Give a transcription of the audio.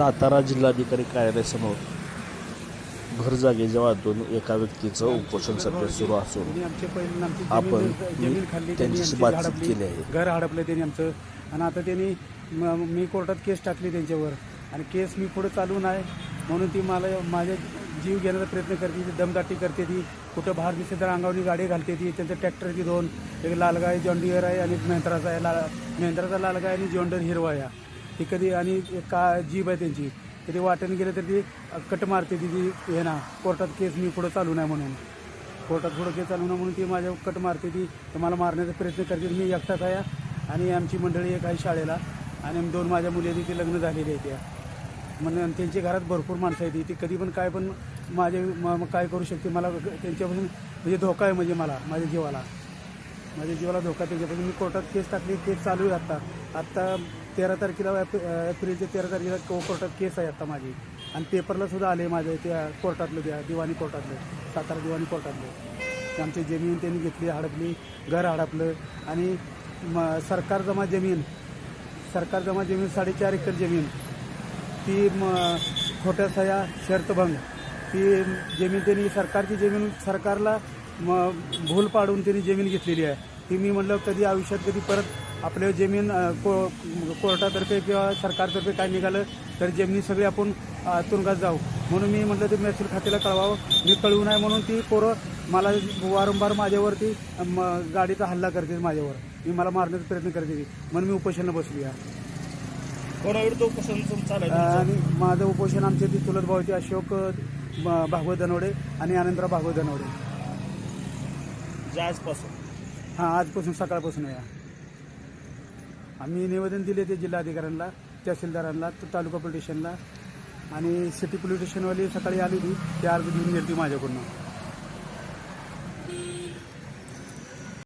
सातारा जिल्हाधिकारी कार्यालयासमोर भर जागेच्या वादून एका व्यक्तीचं उपोषण सध्या सुरू असून आपण त्यांच्याशी बातचीत केली आहे. घर हडपलं त्यांनी आमचं. आणि आता त्यांनी म- कोर्टात केस टाकली त्यांच्यावर. आणि केस मी पुढे चालू नाही म्हणून ती मला माझ्या जीव घेण्याचा प्रयत्न करते ती दमदाटी करते ती. कुठं बाहेर दिसते तर अंगावनी गाडी घालते ती. त्यांचं ट्रॅक्टरची दोन. एक लालगाय जॉन्डियर आहे आणि मेहंद्राचा आहे. ला मेहंद्राचा लालगाय आणि जॉन्डर हिरवा आहे ती कधी आणि एक का जीभ आहे त्यांची. कधी वाटेने गेलं तर ती कट मारते ती ती हे ना कोर्टात केस मी पुढं चालू नाही म्हणून. कोर्टात पुढं केस चालू नाही म्हणून ती माझ्या कट मारते ती. मला मारण्याचा प्रयत्न करते. मी एकटाच आहे आणि आमची मंडळी एक आहे शाळेला आणि दोन माझ्या मुली ती लग्न झालेली आहे त्या. म्हणून त्यांच्या घरात भरपूर माणसं आहेत. ती कधी पण काय पण माझे मग काय करू शकते. मला त्यांच्यापासून म्हणजे धोका आहे म्हणजे मला माझ्या जीवाला. माझ्या जीवाला धोका त्यांच्यापासून मी कोर्टात केस टाकली केस चालू आहे आत्ता. आत्ता तेरा तारखेला एप्रिलच्या तेरा तारखेला को- कोर्टात केस आहे आता माझी. आणि पेपरला सुद्धा आले माझे त्या कोर्टातलं त्या दिवाणी कोर्टातलं सातारा दिवाणी कोर्टातलं. आमची जमीन त्यांनी घेतली हडपली घर हडपलं. आणि म सरकार जमा जमीन सरकार जमा जमीन साडेचार एकर जमीन. ती म खोट्या सया शर्तभंग. ती जमीन त्यांनी सरकारची जमीन सरकारला म भूल पाडून त्यांनी जमीन घेतलेली आहे. ती मी म्हटलं कधी आयुष्यात कधी परत आपल्या जमीन को कोर्टातर्फे किंवा सरकारतर्फे काय निघालं तर जमिनी सगळी आपण तुरुंगात जाऊ. म्हणून मी म्हटलं ते महसूल खात्याला कळवावं. मी कळवू नये म्हणून ती पोरं मला वारंवार माझ्यावरती गाडीचा हल्ला करते माझ्यावर. मी मला मारण्याचा प्रयत्न करते. म्हणून मी उपोषणाला बसली आहे उपोषण आणि माझं उपोषण आमचे ती चुलत भाऊ होते अशोक भागवत दनवडे आणि आनंदराव भागवत दनवडे आजपासून? हां आजपासून सकाळपासून या. आम्ही निवेदन दिले ते जिल्हाधिकाऱ्यांना तहसीलदारांना तालुका पोलिटिशनला आणि सिटी पोलीस स्टेशनवाली सकाळी आली होती ते अर्ज घेऊन गेली माझ्याकडून.